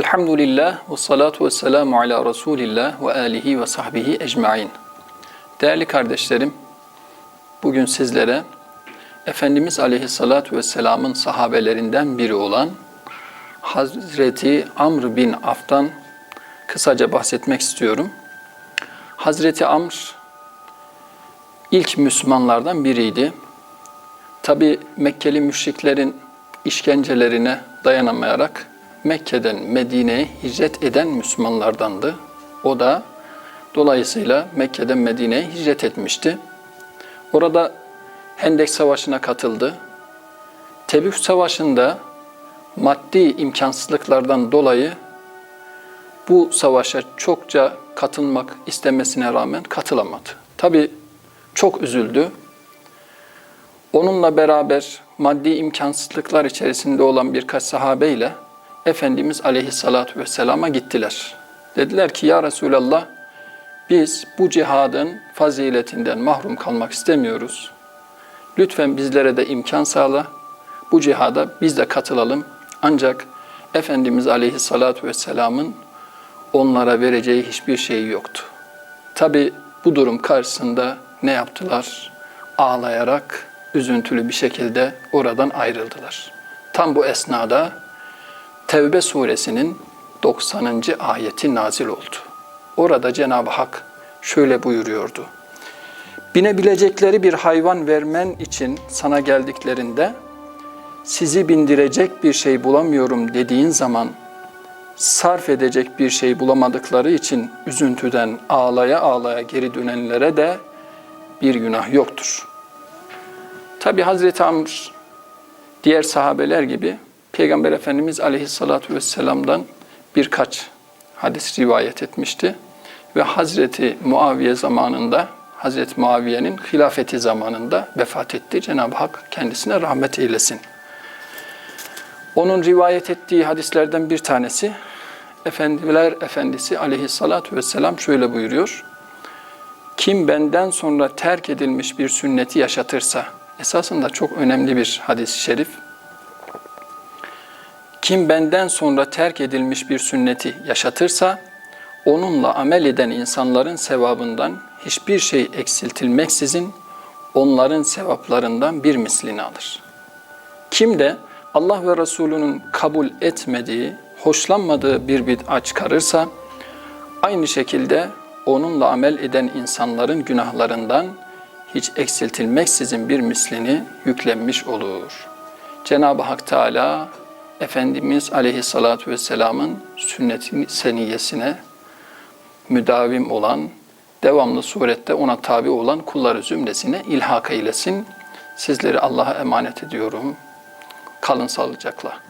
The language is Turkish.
Elhamdülillah ve salatu ve selamu ala Resulillah ve alihi ve sahbihi ecmain. Değerli kardeşlerim, bugün sizlere Efendimiz Aleyhisselatü Vesselam'ın sahabelerinden biri olan Hazreti Amr bin Af'tan kısaca bahsetmek istiyorum. Hazreti Amr ilk Müslümanlardan biriydi. Tabi Mekkeli müşriklerin işkencelerine dayanamayarak Mekke'den Medine'ye hicret eden Müslümanlardandı. O da dolayısıyla Mekke'den Medine'ye hicret etmişti. Orada Hendek Savaşı'na katıldı. Tebük Savaşı'nda maddi imkansızlıklardan dolayı bu savaşa çokça katılmak istemesine rağmen katılamadı. Tabi çok üzüldü. Onunla beraber maddi imkansızlıklar içerisinde olan birkaç sahabeyle Efendimiz Aleyhisselatü Vesselam'a gittiler. Dediler ki ya Resulallah biz bu cihadın faziletinden mahrum kalmak istemiyoruz. Lütfen bizlere de imkan sağla. Bu cihada biz de katılalım. Ancak Efendimiz Aleyhisselatü Vesselam'ın onlara vereceği hiçbir şey yoktu. Tabi bu durum karşısında ne yaptılar? Ağlayarak, üzüntülü bir şekilde oradan ayrıldılar. Tam bu esnada Tevbe suresinin 90. ayeti nazil oldu. Orada Cenab-ı Hak şöyle buyuruyordu. Binebilecekleri bir hayvan vermen için sana geldiklerinde sizi bindirecek bir şey bulamıyorum dediğin zaman sarf edecek bir şey bulamadıkları için üzüntüden ağlaya ağlaya geri dönenlere de bir günah yoktur. Tabi Hazreti Amr diğer sahabeler gibi Peygamber Efendimiz Aleyhisselatü Vesselam'dan birkaç hadis rivayet etmişti. Ve Hazreti Muaviye zamanında, Hazreti Muaviye'nin hilafeti zamanında vefat etti. Cenab-ı Hak kendisine rahmet eylesin. Onun rivayet ettiği hadislerden bir tanesi, Efendiler Efendisi Aleyhisselatü Vesselam şöyle buyuruyor. Kim benden sonra terk edilmiş bir sünneti yaşatırsa, esasında çok önemli bir hadis-i şerif, kim benden sonra terk edilmiş bir sünneti yaşatırsa, onunla amel eden insanların sevabından hiçbir şey eksiltilmeksizin onların sevaplarından bir mislini alır. Kim de Allah ve Resulünün kabul etmediği, hoşlanmadığı bir bid'a çıkarırsa, aynı şekilde onunla amel eden insanların günahlarından hiç eksiltilmeksizin bir mislini yüklenmiş olur. Cenab-ı Hak Teala Efendimiz Aleyhisselatü Vesselam'ın sünnet seniyesine müdavim olan, devamlı surette ona tabi olan kulları zümresine ilhak eylesin. Sizleri Allah'a emanet ediyorum. Kalın sağlıcakla.